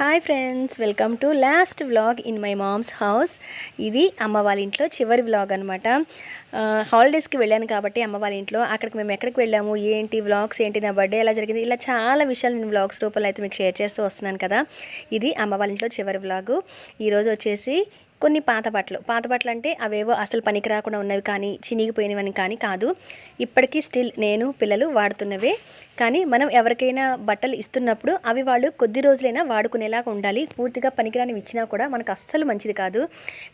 Hi friends welcome to last vlog in my mom's house ఇది అమ్మ వాళ్ళ ఇంట్లో చివరి వ్లాగ్ అనమాట హాలిడేస్కి వెళ్ళాను కాబట్టి అమ్మ వాళ్ళ ఇంట్లో అక్కడికి మేము ఎక్కడికి వెళ్ళాము ఏంటి వ్లాగ్స్ ఏంటి నా బర్త్డే ఎలా జరిగింది ఇలా చాలా విషయాలు నేను వ్లాగ్స్ రూపంలో అయితే మీకు షేర్ చేస్తూ వస్తున్నాను కదా. ఇది అమ్మ వాళ్ళ ఇంట్లో చివరి వ్లాగు ఈరోజు వచ్చేసి కొన్ని పాత బట్టలు. పాత బట్టలు అంటే అవేవో అసలు పనికి రాకుండా ఉన్నవి కానీ చినిగిపోయినవని కానీ కాదు. ఇప్పటికీ స్టిల్ నేను పిల్లలు వాడుతున్నవే. కానీ మనం ఎవరికైనా బట్టలు ఇస్తున్నప్పుడు అవి వాళ్ళు కొద్ది రోజులైనా వాడుకునేలాగా ఉండాలి. పూర్తిగా పనికిరానివి ఇచ్చినా కూడా మనకు అస్సలు మంచిది కాదు.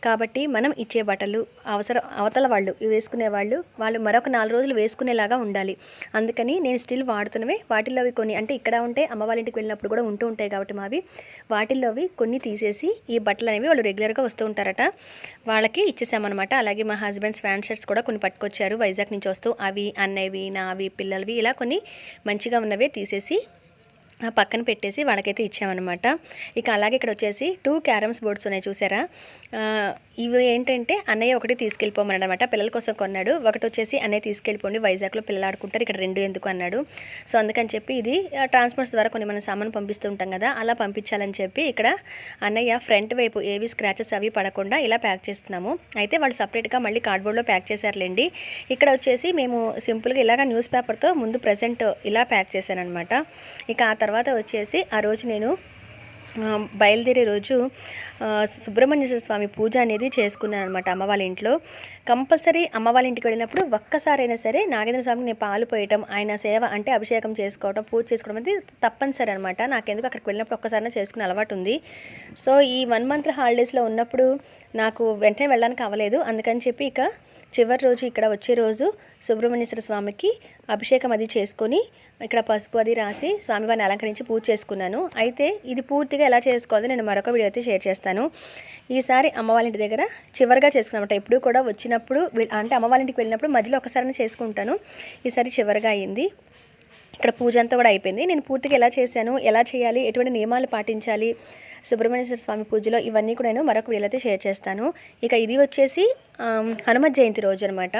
కాబట్టి మనం ఇచ్చే బట్టలు అవసరం అవతల వాళ్ళు వేసుకునే వాళ్ళు వాళ్ళు మరొక నాలుగు రోజులు వేసుకునేలాగా ఉండాలి. అందుకని నేను స్టిల్ వాడుతున్నవే. వాటిల్లో అవి కొన్ని అంటే ఇక్కడ ఉంటే అమ్మ వాళ్ళ ఇంటికి వెళ్ళినప్పుడు కూడా ఉంటూ ఉంటాయి కాబట్టి మావి. వాటిల్లోవి కొన్ని తీసేసి ఈ బట్టలు అనేవి వాళ్ళు రెగ్యులర్గా వస్తూ ఉంటారట వాళ్ళకి ఇచ్చేసామన్నమాట. అలాగే మా హస్బెండ్స్ ఫ్యాన్ షర్ట్స్ కూడా కొన్ని పట్టుకొచ్చారు. వైజాగ్ నుంచి వస్తూ అవి అన్నవి నావి పిల్లలవి ఇలా కొన్ని మంచిగా ఉన్నవే తీసేసి ఆ పక్కన పెట్టేసి వాళ్ళకైతే ఇచ్చామన్నమాట. ఇక అలాగే ఇక్కడ వచ్చేసి టూ క్యారమ్స్ బోర్డ్స్ ఉన్నాయి చూసారా? ఇవి ఏంటంటే అన్నయ్య ఒకటి తీసుకెళ్ళిపోమని అనమాట పిల్లల కోసం కొన్నాడు. ఒకటి వచ్చేసి అన్నయ్య తీసుకెళ్ళిపోండి వైజాగ్లో పిల్లలు ఆడుకుంటారు ఇక్కడ రెండు ఎందుకు అన్నాడు. సో అందుకని చెప్పి ఇది ట్రాన్స్పోర్ట్స్ ద్వారా కొన్ని మనం సామాన్ పంపిస్తూ ఉంటాం కదా అలా పంపించాలని చెప్పి ఇక్కడ అన్నయ్య ఫ్రంట్ వైపు ఏవి స్క్రాచెస్ అవి పడకుండా ఇలా ప్యాక్ చేస్తున్నాము. అయితే వాళ్ళు సపరేట్గా మళ్ళీ కార్డ్బోర్డ్లో ప్యాక్ చేశారులేండి. ఇక్కడ వచ్చేసి మేము సింపుల్గా ఇలాగ న్యూస్ పేపర్తో ముందు ప్రజెంట్ ఇలా ప్యాక్ చేశాను అనమాట ఇక ఆ తర్వాత వచ్చేసి ఆ రోజు నేను బయలుదేరే రోజు సుబ్రహ్మణ్యేశ్వర స్వామి పూజ అనేది చేసుకున్నాను అనమాట అమ్మ వాళ్ళ ఇంట్లో. కంపల్సరీ అమ్మ వాళ్ళ ఇంటికి వెళ్ళినప్పుడు ఒక్కసారైనా సరే నాగేంద్ర స్వామికి నేను పాలు పోయటం ఆయన సేవ అంటే అభిషేకం చేసుకోవడం పూజ చేసుకోవడం అనేది తప్పనిసరి అనమాట నాకెందుకు అక్కడికి వెళ్ళినప్పుడు ఒక్కసారైనా చేసుకునే అలవాటు ఉంది. సో ఈ వన్ మంత్ హాలిడేస్లో ఉన్నప్పుడు నాకు వెంటనే వెళ్ళడానికి అవ్వలేదు. అందుకని చెప్పి ఇక చివరి రోజు ఇక్కడ వచ్చే రోజు సుబ్రహ్మణ్యేశ్వర స్వామికి అభిషేకం అది చేసుకొని ఇక్కడ పసుపు అది రాసి స్వామివారిని అలంకరించి పూజ చేసుకున్నాను. అయితే ఇది పూర్తిగా ఎలా చేసుకోవాలో నేను మరొక వీడియో అయితే షేర్ చేస్తాను. ఈసారి అమ్మ వాళ్ళ ఇంటి దగ్గర చివరిగా చేసుకున్నమాట. ఎప్పుడు కూడా వచ్చినప్పుడు అంటే అమ్మ వాళ్ళ ఇంటికి వెళ్ళినప్పుడు మధ్యలో ఒకసారి చేసుకుంటాను. ఈసారి చివరిగా అయింది. ఇక్కడ పూజ అంతా కూడా అయిపోయింది. నేను పూర్తిగా ఎలా చేశాను ఎలా చేయాలి ఎటువంటి నియమాలు పాటించాలి సుబ్రహ్మణ్యేశ్వర స్వామి పూజలో ఇవన్నీ కూడా నేను మరొక వీడియోలో షేర్ చేస్తాను. ఇక ఇది వచ్చేసి హనుమత్ జయంతి రోజు అనమాట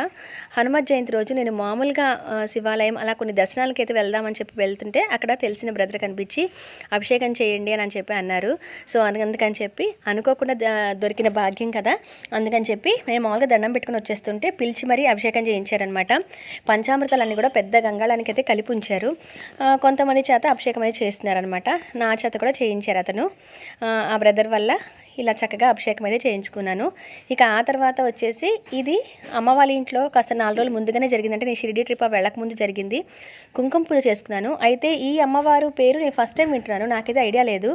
హనుమత్ జయంతి రోజు నేను మామూలుగా శివాలయం అలా కొన్ని దర్శనాలకి అయితే వెళ్దామని చెప్పి వెళ్తుంటే అక్కడ తెలిసిన బ్రదర్ కనిపించి అభిషేకం చేయండి అని అని చెప్పి అన్నారు. సో అందుకని చెప్పి అనుకోకుండా దొరికిన భాగ్యం కదా. అందుకని చెప్పి మేము మామూలుగా దండం పెట్టుకుని వచ్చేస్తుంటే పిలిచి మరీ అభిషేకం చేయించారనమాట పంచామృతాలన్నీ కూడా పెద్ద గంగాళానికి అయితే కలిపి ఉంచారు. చేశారు. కొంతమంది చేత అభిషేకం అనేది చేస్తున్నారనమాట నా చేత కూడా చేయించారు అతను. ఆ, బ్రదర్ వల్ల ఇలా చక్కగా అభిషేకం అయితే చేయించుకున్నాను. ఇక ఆ తర్వాత వచ్చేసి ఇది అమ్మ వాళ్ళ ఇంట్లో కాస్త నాలుగు రోజులు ముందుగానే జరిగిందంటే నేను షిరిడి ట్రిప్ వెళ్ళక ముందు జరిగింది. కుంకుమ పూజ చేసుకున్నాను. అయితే ఈ అమ్మవారు పేరు నేను ఫస్ట్ టైం వింటున్నాను. నాకైతే ఐడియా లేదు.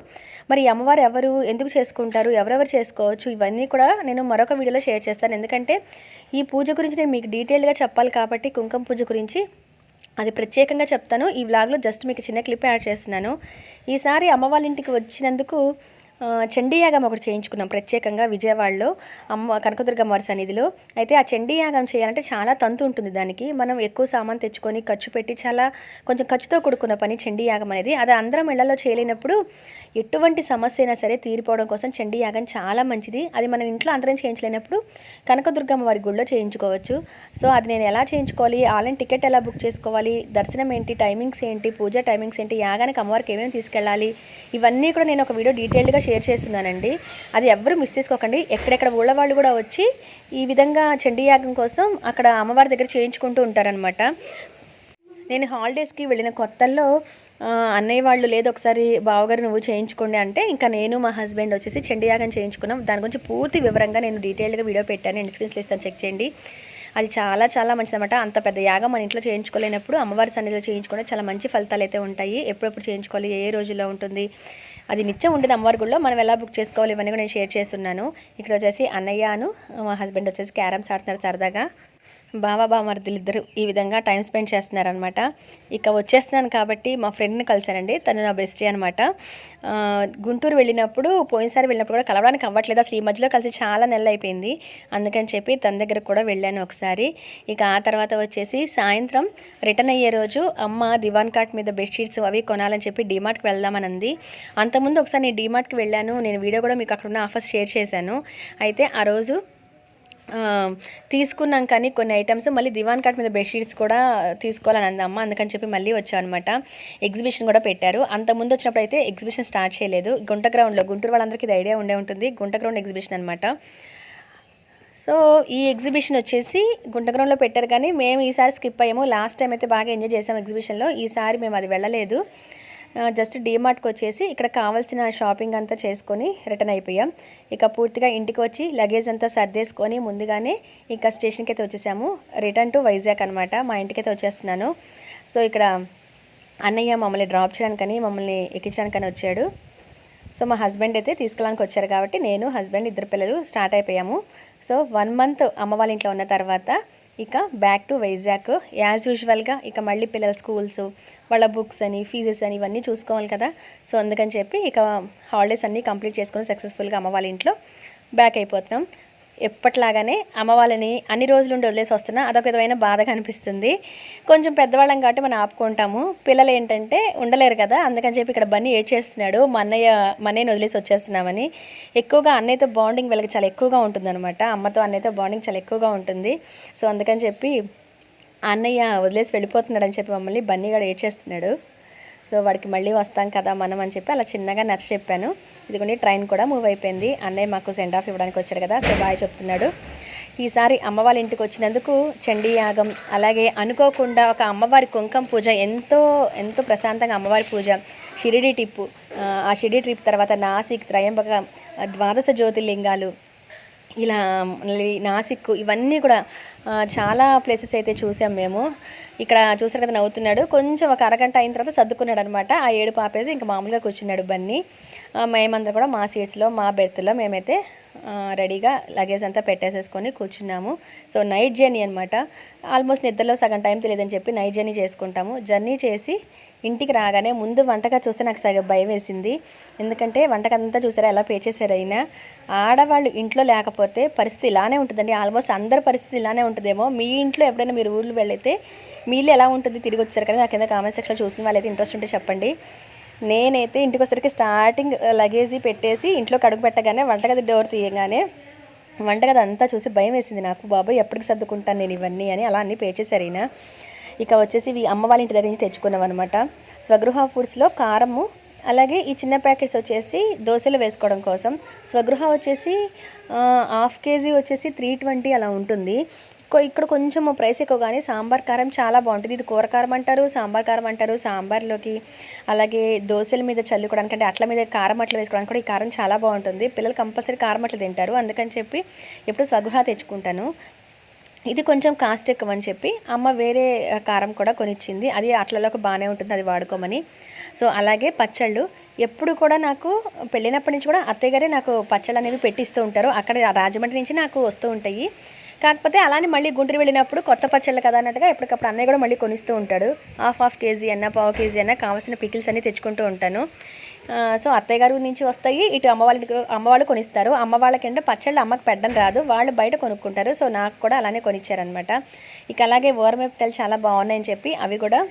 మరి అమ్మవారు ఎవరు ఎందుకు చేసుకుంటారు ఎవరెవరు చేసుకోవచ్చు ఇవన్నీ కూడా నేను మరొక వీడియోలో షేర్ చేస్తాను. ఎందుకంటే ఈ పూజ గురించి నేను మీకు డీటెయిల్గా చెప్పాలి కాబట్టి కుంకుమ పూజ గురించి అది ప్రత్యేకంగా చెప్తాను. ఈ వ్లాగ్లో జస్ట్ మీకు చిన్న క్లిప్ యాడ్ చేస్తున్నాను. ఈసారి అమ్మ వాళ్ళ ఇంటికి వచ్చినందుకు చండీయాగం ఒకటి చేయించుకున్నాం ప్రత్యేకంగా విజయవాడలో అమ్మ కనకదుర్గమ్మ వారి సన్నిధిలో. అయితే ఆ చండీయాగం చేయాలంటే చాలా తంతు ఉంటుంది దానికి. మనం ఎక్కువ సామాన్ తెచ్చుకొని ఖర్చు పెట్టి చాలా కొంచెం ఖర్చుతో కూడుకున్న పని చండీయాగం అనేది. అది అందరం ఇళ్ళలో చేయలేనప్పుడు ఎటువంటి సమస్య అయినా సరే తీరిపోవడం కోసం చండీయాగం చాలా మంచిది. అది మనం ఇంట్లో అందరం చేయించలేనప్పుడు కనకదుర్గమ్మ వారి గుడిలో చేయించుకోవచ్చు. సో అది నేను ఎలా చేయించుకోవాలి? ఆన్లైన్ టికెట్ ఎలా బుక్ చేసుకోవాలి? దర్శనం ఏంటి? టైమింగ్స్ ఏంటి? పూజ టైమింగ్స్ ఏంటి? యాగానికి అమ్మవారికి ఏమేమి తీసుకెళ్ళాలి? ఇవన్నీ కూడా నేను ఒక వీడియో డీటెయిల్డ్గా షేర్ చేస్తున్నానండి. అది ఎవ్వరూ మిస్ చేసుకోకండి. ఎక్కడెక్కడ ఊళ్ళ వాళ్ళు కూడా వచ్చి ఈ విధంగా చండీయాగం కోసం అక్కడ అమ్మవారి దగ్గర చేయించుకుంటూ ఉంటారనమాట నేను హాలిడేస్కి వెళ్ళిన కొత్తల్లో అన్నయ్య వాళ్ళు లేదు ఒకసారి బావగారు నువ్వు చేయించుకోండి అంటే ఇంకా నేను మా హస్బెండ్ వచ్చేసి చండీయాగం చేయించుకున్నాం. దాని గురించి పూర్తి వివరంగా నేను డీటెయిల్గా వీడియో పెట్టాను. నేను స్క్రీన్స్ ఇస్తాను చెక్ చేయండి. అది చాలా చాలా మంచిదన్నమాట. అంత పెద్ద యాగం మన ఇంట్లో చేయించుకోలేనప్పుడు అమ్మవారి సన్నిధిలో చేయించుకుంటే చాలా మంచి ఫలితాలు అయితే ఉంటాయి. ఎప్పుడెప్పుడు చేయించుకోవాలి? ఏ ఏ రోజుల్లో ఉంటుంది? అది నిత్యం ఉండేది అమ్మవారి గుడిలో. మనం ఎలా బుక్ చేసుకోవాలి ఇవన్నీ కూడా నేను షేర్ చేస్తున్నాను. ఇక్కడ వచ్చేసి అన్నయ్యను మా హస్బెండ్ వచ్చేసి క్యారమ్స్ ఆడుతున్నారు సరదాగా. బావా బామర్దులు ఇద్దరు ఈ విధంగా టైం స్పెండ్ చేస్తున్నారనమాట ఇక వచ్చేస్తున్నాను కాబట్టి మా ఫ్రెండ్ని కలిశానండి. తను నా బెస్టీ అనమాట గుంటూరు వెళ్ళినప్పుడు పోయినసారి వెళ్ళినప్పుడు కూడా కలవడానికి అవ్వట్లేదు. అసలు ఈ మధ్యలో కలిసి చాలా నెలలు అయిపోయింది. అందుకని చెప్పి తన దగ్గర కూడా వెళ్ళాను ఒకసారి. ఇక ఆ తర్వాత వచ్చేసి సాయంత్రం రిటర్న్ అయ్యే రోజు అమ్మ దివాన్ కాట్ మీద బెడ్షీట్స్ అవి కొనాలని చెప్పి డీమార్ట్కి వెళ్దామని అంది. అంతకుముందు ఒకసారి నేను డీమార్ట్కి వెళ్ళాను. నేను వీడియో కూడా మీకు అక్కడ ఉన్న ఆఫర్స్ షేర్ చేశాను. అయితే ఆ రోజు తీసుకున్నాం కానీ కొన్ని ఐటమ్స్. మళ్ళీ దివాన్ కాట్ మీద బెడ్షీట్స్ కూడా తీసుకోవాలని అందమ్మ అందుకని చెప్పి మళ్ళీ వచ్చాం అనమాట ఎగ్జిబిషన్ కూడా పెట్టారు. అంత ముందు వచ్చినప్పుడు అయితే ఎగ్జిబిషన్ స్టార్ట్ చేయలేదు. గుంట గ్రౌండ్లో గుంటూరు వాళ్ళందరికీ ఇది ఐడియా ఉండే ఉంటుంది. గుంట గ్రౌండ్ ఎగ్జిబిషన్ అనమాట సో ఈ ఎగ్జిబిషన్ వచ్చేసి గుంటగ్రౌండ్లో పెట్టారు కానీ మేము ఈసారి స్కిప్ అయ్యాము. లాస్ట్ టైం అయితే బాగా ఎంజాయ్ చేసాం ఎగ్జిబిషన్లో. ఈసారి మేము అది వెళ్ళలేదు. జస్ట్ డీమార్ట్కి వచ్చేసి ఇక్కడ కావాల్సిన షాపింగ్ అంతా చేసుకొని రిటర్న్ అయిపోయాం. ఇక పూర్తిగా ఇంటికి వచ్చి లగేజ్ అంతా సర్దేసుకొని ముందుగానే ఇంకా స్టేషన్కి అయితే వచ్చేసాము. రిటర్న్ టు వైజాగ్ అనమాట మా ఇంటికైతే వచ్చేస్తున్నాను. సో ఇక్కడ అన్నయ్య మమ్మల్ని డ్రాప్ చేయడానికని మమ్మల్ని ఎక్కించడానికని వచ్చాడు. సో మా హస్బెండ్ అయితే తీసుకెళ్ళడానికి వచ్చారు కాబట్టి నేను హస్బెండ్ ఇద్దరు పిల్లలు స్టార్ట్ అయిపోయాము. సో వన్ మంత్ అమ్మ వాళ్ళ ఇంట్లో ఉన్న తర్వాత ఇక బ్యాక్ టు వైజాగ్ యాజ్ యూజువల్గా ఇక మళ్ళీ పిల్లల స్కూల్స్ వాళ్ళ బుక్స్ అని ఫీజెస్ అని ఇవన్నీ చూసుకోవాలి కదా. సో అందుకని చెప్పి ఇక హాలిడేస్ అన్నీ కంప్లీట్ చేసుకొని సక్సెస్ఫుల్గా అమ్మ వాళ్ళ ఇంట్లో బ్యాక్ అయిపోతున్నాం. ఎప్పట్లాగానే అమ్మ వాళ్ళని అన్ని రోజులు ఉండి వదిలేసి వస్తున్నా అదొక విధమైన బాధగా అనిపిస్తుంది కొంచెం పెద్దవాళ్ళం కాబట్టి మనం ఆపుకుంటాము. పిల్లలు ఏంటంటే ఉండలేరు కదా అందుకని చెప్పి ఇక్కడ బన్నీ ఏడ్ చేస్తున్నాడు. మా అన్నయ్య మా అన్నయ్యని వదిలేసి వచ్చేస్తున్నామని. ఎక్కువగా అన్నయ్యతో బాండింగ్ వీళ్ళకి చాలా ఎక్కువగా ఉంటుందన్నమాట. అమ్మతో అన్నయ్యతో బాండింగ్ చాలా ఎక్కువగా ఉంటుంది. సో అందుకని చెప్పి అన్నయ్య వదిలేసి వెళ్ళిపోతున్నాడని చెప్పి మమ్మల్ని బన్నీ కూడా ఏడ్ చేస్తున్నాడు. సో వాడికి మళ్ళీ వస్తాం కదా మనం అని చెప్పి అలా చిన్నగా నచ్చ చెప్పాను. ఇదిగోండి ట్రైన్ కూడా మూవ్ అయిపోయింది. అన్నయ్య మాకు సెండ్ ఆఫ్ ఇవ్వడానికి వచ్చాడు కదా సో బాయ్ చెప్తున్నాడు. ఈసారి అమ్మ వాళ్ళ ఇంటికి వచ్చినందుకు చండీయాగం అలాగే అనుకోకుండా ఒక అమ్మవారి కుంకం పూజ ఎంతో ఎంతో ప్రశాంతంగా అమ్మవారి పూజ షిరిడి ట్రిప్పు ఆ, షిరిడి ట్రిప్ తర్వాత నాసిక్ త్రయంబక ద్వాదశ జ్యోతిర్లింగాలు ఇలా నాసిక్ ఇవన్నీ కూడా చాలా ప్లేసెస్ అయితే చూసాం మేము. ఇక్కడ చూసారు కదా నవ్వుతున్నాడు. కొంచెం ఒక అరగంట అయిన తర్వాత సర్దుకున్నాడు అనమాట ఆ ఏడు పాపేసి ఇంకా మామూలుగా కూర్చున్నాడు బన్నీ. మేమందరం కూడా మా సీట్స్లో మా బెర్త్లో మేమైతే రెడీగా లగేజ్ అంతా పెట్టేసేసుకొని కూర్చున్నాము. సో నైట్ జర్నీ అనమాట ఆల్మోస్ట్ నిద్రలో సగం టైం తెలియదని చెప్పి నైట్ జర్నీ చేసుకుంటాము. జర్నీ చేసి ఇంటికి రాగానే ముందు వంటగా చూస్తే నాకు సగం భయం వేసింది. ఎందుకంటే వంటకంతా చూసారా ఎలా పే చేశారు అయినా? ఆడవాళ్ళు ఇంట్లో లేకపోతే పరిస్థితి ఇలానే ఉంటుందండి. ఆల్మోస్ట్ అందరి పరిస్థితి ఇలానే ఉంటుందేమో. మీ ఇంట్లో ఎప్పుడైనా మీరు ఊళ్ళు వెళ్ళైతే మీ ఇల్లు ఎలా ఉంటుంది తిరిగి వచ్చారు కదా నాకు కింద కామెంట్ సెక్షన్ చూసిన వాళ్ళైతే ఇంట్రెస్ట్ ఉంటే చెప్పండి. నేనైతే ఇంటికి వచ్చరికి స్టార్టింగ్ లగేజీ పెట్టేసి ఇంట్లో కడుగు పెట్టగానే వంటగది డోర్ తీయగానే వంటగది అంతా చూసి భయం వేసింది నాకు. బాబాయ్ ఎప్పటికి సర్దుకుంటాను నేను ఇవన్నీ అని అలా అన్నీ పే చేశారు ఇక వచ్చేసి ఇవి అమ్మ వాళ్ళ ఇంటి దగ్గర నుంచి తెచ్చుకున్నాం అనమాట స్వగృహ ఫుడ్స్లో కారము అలాగే ఈ చిన్న ప్యాకెట్స్ వచ్చేసి దోశలు వేసుకోవడం కోసం. స్వగృహ వచ్చేసి హాఫ్ కేజీ వచ్చేసి త్రీ ట్వంటీ అలా ఉంటుంది. ఇక్కడ కొంచెం ప్రైస్ ఎక్కువ కానీ సాంబార్ కారం చాలా బాగుంటుంది. ఇది కూర కారం అంటారు సాంబార్ కారం అంటారు సాంబార్లోకి అలాగే దోశల మీద చల్లుకోవడానికి అంటే అట్ల మీద కారం అట్లు వేసుకోవడానికి కూడా ఈ కారం చాలా బాగుంటుంది. పిల్లలు కంపల్సరీ కారం అట్లు తింటారు. అందుకని చెప్పి ఎప్పుడు స్వగృహ తెచ్చుకుంటాను. ఇది కొంచెం కాస్ట్ ఎక్కువ అని చెప్పి అమ్మ వేరే కారం కూడా కొనిచ్చింది. అది అట్లలోకి బాగానే ఉంటుంది అది వాడుకోమని. సో అలాగే పచ్చళ్ళు. ఎప్పుడు కూడా నాకు పెళ్ళినప్పటి నుంచి కూడా అత్తయ్య గారే నాకు పచ్చళ్ళు అనేవి పెట్టిస్తూ ఉంటారు. అక్కడ రాజమండ్రి నుంచి నాకు వస్తూ ఉంటాయి. కాకపోతే అలానే మళ్ళీ గుంటూరు వెళ్ళినప్పుడు కొత్త పచ్చళ్ళు కదా అన్నట్టుగా ఎప్పటికప్పుడు అన్నయ్య కూడా మళ్ళీ కొనిస్తూ ఉంటాడు. హాఫ్ హాఫ్ కేజీ అన్న పావు కేజీ అన్న కావాల్సిన పికిల్స్ అన్నీ తెచ్చుకుంటూ ఉంటాను. సో అత్తయ్య గారు నుంచి వస్తాయి. ఇటు అమ్మవాళ్ళకి అమ్మవాళ్ళు అమ్మ వాళ్ళు కొనిస్తారు. అమ్మవాళ్ళకంటే పచ్చళ్ళు అమ్మకి పెట్టడం రాదు. వాళ్ళు బయట కొనుక్కుంటారు. సో నాకు కూడా అలానే కొనిచ్చారనమాట ఇక అలాగే ఓరమిరపకాయలు చాలా బాగున్నాయని చెప్పి అవి కూడా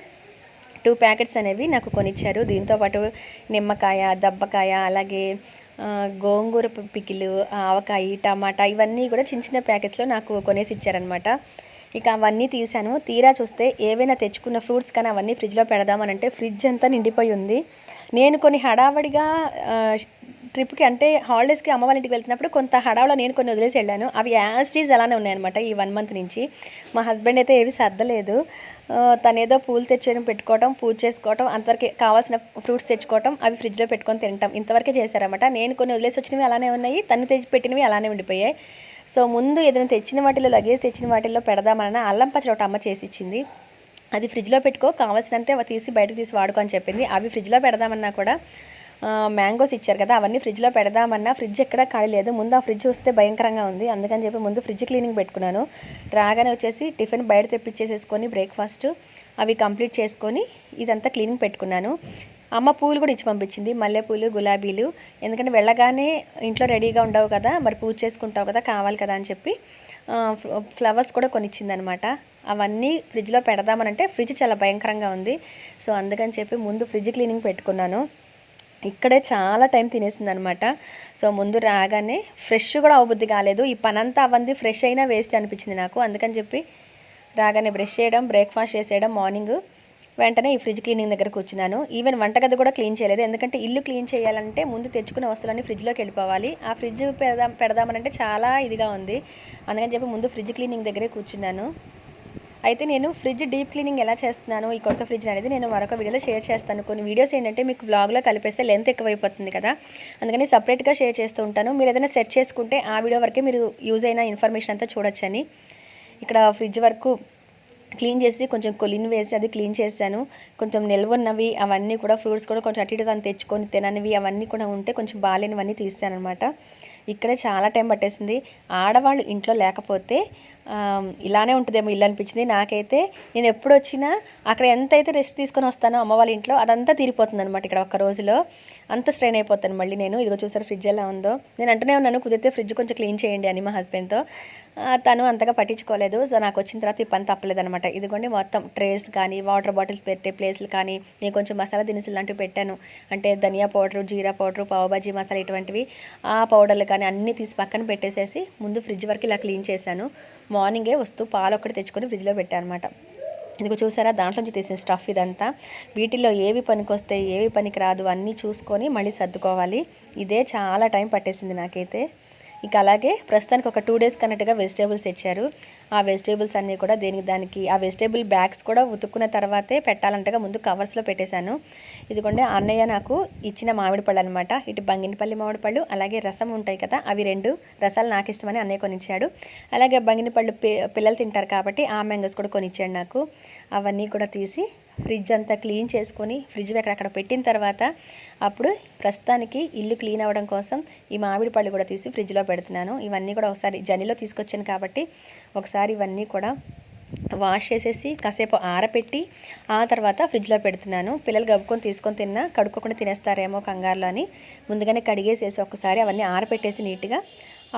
టూ ప్యాకెట్స్ అనేవి నాకు కొనిచ్చారు. దీంతోపాటు నిమ్మకాయ దబ్బకాయ అలాగే గోంగూర పి- పికిలు ఆవకాయ టమాటా ఇవన్నీ కూడా చిన్న చిన్న ప్యాకెట్స్లో నాకు కొనేసి ఇచ్చారనమాట ఇక అవన్నీ తీసాను తీరా చూస్తే ఏవైనా తెచ్చుకున్న ఫ్రూట్స్ కానీ అవన్నీ ఫ్రిడ్జ్లో పెడదామనంటే ఫ్రిడ్జ్ అంతా నిండిపోయి ఉంది. నేను కొన్ని హడావడిగా ట్రిప్కి అంటే హాలిడేస్కి అమ్మ వాళ్ళ ఇంటికి వెళ్తున్నప్పుడు కొంత హడావులో నేను కొన్ని వదిలేసి వెళ్ళాను. అవి యాస్టీజ్ అలానే ఉన్నాయన్నమాట ఈ వన్ మంత్ నుంచి. మా హస్బెండ్ అయితే ఏవి సర్దలేదు. తనేదో ఏదో పూలు తెచ్చుకొని పెట్టుకోవటం పూజ చేసుకోవటం అంతవరకు కావాల్సిన ఫ్రూట్స్ తెచ్చుకోవటం అవి ఫ్రిడ్జ్లో పెట్టుకొని తింటాం. ఇంతవరకే చేశారన్నమాట. నేను కొన్ని వదిలేసి వచ్చినవి అలానే ఉన్నాయి తను తెచ్చి పెట్టినవి అలానే ఉండిపోయాయి. సో ముందు ఏదైనా తెచ్చిన వాటిలో లగేజ్ తెచ్చిన వాటిల్లో పెడదామన్న అల్లం పచ్చడి ఒకటి అమ్మ చేసి ఇచ్చింది. అది ఫ్రిడ్జ్లో పెట్టుకో కావాల్సినంతే అవి తీసి బయటకు తీసి వాడుకో అని చెప్పింది. అవి ఫ్రిడ్జ్లో పెడదామన్నా కూడా మ్యాంగోస్ ఇచ్చారు కదా అవన్నీ ఫ్రిడ్జ్లో పెడదామన్నా ఫ్రిడ్జ్ ఎక్కడా ఖాళీ లేదు. ముందు ఆ ఫ్రిడ్జ్ వస్తే భయంకరంగా ఉంది. అందుకని చెప్పి ముందు ఫ్రిడ్జ్ క్లీనింగ్ పెట్టుకున్నాను. రాగానే వచ్చేసి టిఫిన్ బయట తెప్పించేసేసుకొని బ్రేక్ఫాస్ట్ అవి కంప్లీట్ చేసుకొని ఇదంతా క్లీనింగ్ పెట్టుకున్నాను. అమ్మ పూలు కూడా ఇచ్చి పంపించింది. మల్లెపూలు గులాబీలు. ఎందుకంటే వెళ్ళగానే ఇంట్లో రెడీగా ఉండవు కదా మరి పూజ చేసుకుంటావు కదా కావాలి కదా అని చెప్పి ఫ్లవర్స్ కూడా కొనిచ్చింది అనమాట అవన్నీ ఫ్రిడ్జ్లో పెడదామనంటే ఫ్రిడ్జ్ చాలా భయంకరంగా ఉంది. సో అందుకని చెప్పి ముందు ఫ్రిడ్జ్ క్లీనింగ్ పెట్టుకున్నాను. ఇక్కడే చాలా టైం తినేసింది అనమాట సో ముందు రాగానే ఫ్రెష్ కూడా అవబుద్ధి కాలేదు. ఈ పనంతా అవన్నీ ఫ్రెష్ అయినా వేస్ట్ అనిపించింది నాకు. అందుకని చెప్పి రాగానే బ్రష్ చేయడం బ్రేక్ఫాస్ట్ చేసేయడం మార్నింగ్ వెంటనే ఈ ఫ్రిడ్జ్ క్లీనింగ్ దగ్గర కూర్చున్నాను. ఈవెన్ వంటగది కూడా క్లీన్ చేయలేదు. ఎందుకంటే ఇల్లు క్లీన్ చేయాలంటే ముందు తెచ్చుకునే వస్తువులన్నీ ఫ్రిడ్జ్లోకి వెళ్ళిపోవాలి. ఆ ఫ్రిడ్జ్ పెడదాం పెడదామనంటే చాలా ఇదిగా ఉంది. అందుకని చెప్పి ముందు ఫ్రిడ్జ్ క్లీనింగ్ దగ్గరే కూర్చున్నాను. అయితే నేను ఫ్రిడ్జ్ డీప్ క్లీనింగ్ ఎలా చేస్తున్నాను ఈ కొత్త ఫ్రిడ్జ్ అనేది నేను మరొక వీడియోలో షేర్ చేస్తాను. కొన్ని వీడియోస్ ఏంటంటే మీకు బ్లాగ్లో కలిపేస్తే లెంత్ ఎక్కువైపోతుంది కదా. అందుకని సపరేట్గా షేర్ చేస్తూ ఉంటాను. మీరు ఏదైనా సెర్చ్ చేసుకుంటే ఆ వీడియో వరకే మీరు యూజ్ అయిన ఇన్ఫర్మేషన్ అంతా చూడొచ్చని. ఇక్కడ ఫ్రిడ్జ్ వరకు క్లీన్ చేసి కొంచెం కొలిన్ వేసి అది క్లీన్ చేశాను. కొంచెం నిల్వ ఉన్నవి అవన్నీ కూడా ఫ్రూట్స్ కూడా కొంచెం అటు ఇటుగా తెచ్చుకొని తిననివి అవన్నీ కూడా ఉంటే కొంచెం బాగాలేనివన్నీ తీసాను అనమాట ఇక్కడే చాలా టైం పట్టేసింది. ఆడవాళ్ళు ఇంట్లో లేకపోతే ఇలానే ఉంటుందేమో ఇల్లు అనిపించింది. నాకైతే నేను ఎప్పుడు వచ్చినా అక్కడ ఎంత అయితే రెస్ట్ తీసుకొని వస్తానో అమ్మ వాళ్ళ ఇంట్లో అదంతా తీరిపోతుంది అనమాట ఇక్కడ ఒక రోజులో. అంత స్ట్రెయిన్ అయిపోతాను మళ్ళీ నేను. ఇదిగో చూసారు ఫ్రిడ్జ్ ఎలా ఉందో. నేను అంటూనే ఉన్నాను కుదిరితే ఫ్రిడ్జ్ కొంచెం క్లీన్ చేయండి అని మా హస్బెండ్తో. తను అంతగా పట్టించుకోలేదు. సో నాకు వచ్చిన తర్వాత ఈ పని తప్పలేదు అనమాట ఇదిగోండి మొత్తం ట్రేస్ కానీ వాటర్ బాటిల్స్ పెట్టే ప్లేస్లు కానీ నేను కొంచెం మసాలా దినుసులు లాంటివి పెట్టాను. అంటే ధనియా పౌడర్ జీరా పౌడర్ పావుబాజీ మసాలా ఇటువంటివి ఆ పౌడర్లు కానీ అన్నీ తీసి పక్కన పెట్టేసేసి ముందు ఫ్రిడ్జ్ వరకు ఇలా క్లీన్ చేశాను. మార్నింగే వస్తూ పాలు ఒక్కటి తెచ్చుకొని ఫ్రిడ్జ్లో పెట్టాను అనమాట ఇదిగో చూసారా దాంట్లోంచి తీసిన స్టఫ్ ఇదంతా. వీటిల్లో ఏవి పనికి ఏవి పనికి రాదు అన్నీ చూసుకొని మళ్ళీ సర్దుకోవాలి. ఇదే చాలా టైం పట్టేసింది నాకైతే. ఇక అలాగే ప్రస్తుతానికి ఒక టూ డేస్ కన్నట్టుగా వెజిటేబుల్స్ తెచ్చారు. ఆ వెజిటేబుల్స్ అన్నీ కూడా దేనికి దానికి ఆ వెజిటేబుల్ బ్యాగ్స్ కూడా ఉతుక్కున్న తర్వాతే పెట్టాలంటగా ముందు కవర్స్లో పెట్టేశాను. ఇదిగోండి అన్నయ్య నాకు ఇచ్చిన మామిడి పళ్ళు అనమాట ఇటు బంగినపల్లి మామిడి పళ్ళు అలాగే రసం ఉంటాయి కదా అవి రెండు రసాలు నాకు ఇష్టమని అన్నయ్య కొనిచ్చాడు. అలాగే బంగినపళ్ళు పిల్లలు తింటారు కాబట్టి ఆ మ్యాంగోస్ కూడా కొనిచ్చాడు నాకు. అవన్నీ కూడా తీసి ఫ్రిడ్జ్ అంతా క్లీన్ చేసుకొని ఫ్రిడ్జ్ అక్కడ పెట్టిన తర్వాత అప్పుడు ప్రస్తుతానికి ఇల్లు క్లీన్ అవ్వడం కోసం ఈ మామిడి పళ్ళు కూడా తీసి ఫ్రిడ్జ్లో పెడుతున్నాను. ఇవన్నీ కూడా ఒకసారి జనిలో తీసుకొచ్చాను కాబట్టి ఒకసారి ఇవన్నీ కూడా వాష్ చేసేసి కాసేపు ఆరపెట్టి ఆ తర్వాత ఫ్రిడ్జ్లో పెడుతున్నాను. పిల్లలు గబ్బుకొని తీసుకొని తిన్నా కడుక్కోకుండా తినేస్తారేమో కంగారులో అని ముందుగానే కడిగేసేసి ఒకసారి అవన్నీ ఆరపెట్టేసి నీట్గా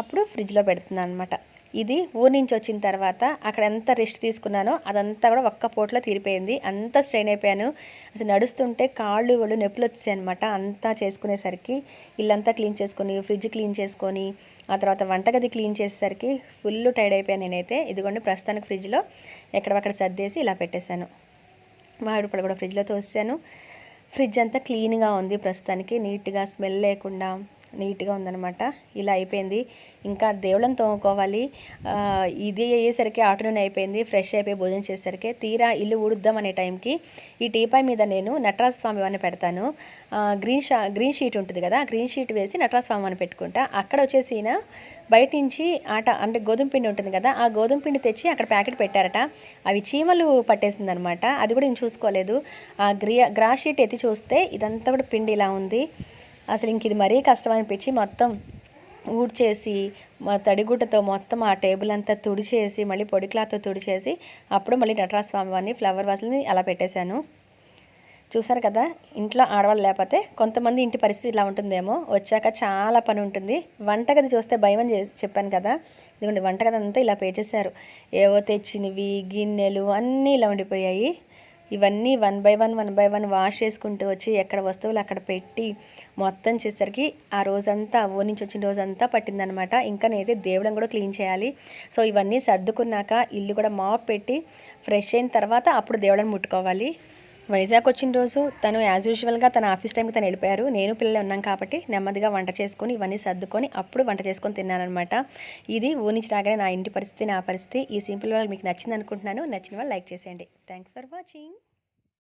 అప్పుడు ఫ్రిడ్జ్లో పెడుతున్నాను అనమాట ఇది ఊరి నుంచి వచ్చిన తర్వాత అక్కడ ఎంత రెస్ట్ తీసుకున్నానో అదంతా కూడా ఒక్క పూటలో తీరిపోయింది. అంత స్ట్రెయిన్ అయిపోయాను. అసలు నడుస్తుంటే కాళ్ళు వాళ్ళు నొప్పులు వచ్చాయి అనమాట అంతా చేసుకునేసరికి ఇల్లంతా క్లీన్ చేసుకొని ఫ్రిడ్జ్ క్లీన్ చేసుకొని ఆ తర్వాత వంటగది క్లీన్ చేసేసరికి ఫుల్ టైర్డ్ అయిపోయాను నేనైతే. ఇదిగోండి ప్రస్తుతానికి ఫ్రిడ్జ్లో ఎక్కడక్కడ సర్దేసి ఇలా పెట్టేశాను. మామిడిపళ్ళు కూడా ఫ్రిడ్జ్లో తోసాను ఫ్రిడ్జ్ అంతా క్లీన్గా ఉంది ప్రస్తుతానికి. నీట్గా స్మెల్ లేకుండా నీట్గా ఉందనమాట ఇలా అయిపోయింది. ఇంకా దేవుళ్ళని తోముకోవాలి. ఇది అయ్యేసరికి ఆఫ్టర్నూన్ అయిపోయింది. ఫ్రెష్ అయిపోయి భోజనం చేసేసరికి తీరా ఇల్లు ఊడుద్దాం అనే టైంకి ఈ టీపాయ్ మీద నేను నటరాజ స్వామి వారిని పెడతాను. గ్రీన్ షా గ్రీన్ షీట్ ఉంటుంది కదా గ్రీన్ షీట్ వేసి నటరాజ స్వామి వారిని పెట్టుకుంటా. అక్కడ వచ్చేసి బయట నుంచి ఆట అంటే గోధుమ పిండి ఉంటుంది కదా ఆ గోధుమ పిండి తెచ్చి అక్కడ ప్యాకెట్ పెట్టారట. అవి చీమలు పట్టేసిందనమాట అది కూడా నేను చూసుకోలేదు. ఆ గ్రీ గ్రాస్ షీట్ ఎత్తి చూస్తే ఇదంతా కూడా పిండి ఇలా ఉంది. అసలు ఇంక ఇది మరీ కష్టం అనిపించి మొత్తం ఊడ్చేసి మా తడిగుడ్డతో మొత్తం ఆ టేబుల్ అంతా తుడిచేసి మళ్ళీ పొడి క్లాత్తో తుడిచేసి అప్పుడు మళ్ళీ నటరాజ స్వామి వారిని ఫ్లవర్ వాసులని అలా పెట్టేశాను. చూసారు కదా? ఇంట్లో ఆడవాళ్ళు లేకపోతే కొంతమంది ఇంటి పరిస్థితి ఇలా ఉంటుందేమో. వచ్చాక చాలా పని ఉంటుంది. వంటగది చూస్తే భయం అని చెప్పాను కదా? ఇదిగోండి వంటగది అంతా ఇలా పేచేశారు ఏవో తెచ్చినవి గిన్నెలు అన్నీ ఇలా ఉండిపోయాయి. ఇవన్నీ one by one one by one wash చేసుకుంటూ వచ్చి ఎక్కడ వస్తువులు అక్కడ పెట్టి మొత్తం చేసరికి ఆ రోజంతా ఓ నుంచి వచ్చిన రోజంతా పట్టిందనమాట. ఇంకా నేనైతే దేవుడం కూడా క్లీన్ చేయాలి. సో ఇవన్నీ సర్దుకున్నాక ఇల్లు కూడా మాప్ పెట్టి ఫ్రెష్ అయిన తర్వాత అప్పుడు దేవుడని ముట్టుకోవాలి. వైజాగ్ వచ్చిన రోజు తను యాజ్ యూజువల్గా తన ఆఫీస్ టైంకి తను వెళ్ళిపోయారు. నేను పిల్లలు ఉన్నాం కాబట్టి నెమ్మదిగా వంట చేసుకొని ఇవన్నీ సర్దుకొని అప్పుడు వంట చేసుకొని తిన్నానమాట ఇది ఊరించి రాగానే నా ఇంటి పరిస్థితి నా పరిస్థితి. ఈ సింపుల్ వాళ్ళు మీకు నచ్చింది అనుకుంటున్నాను. నచ్చిన వాళ్ళు లైక్ చేసేయండి. Thanks for watching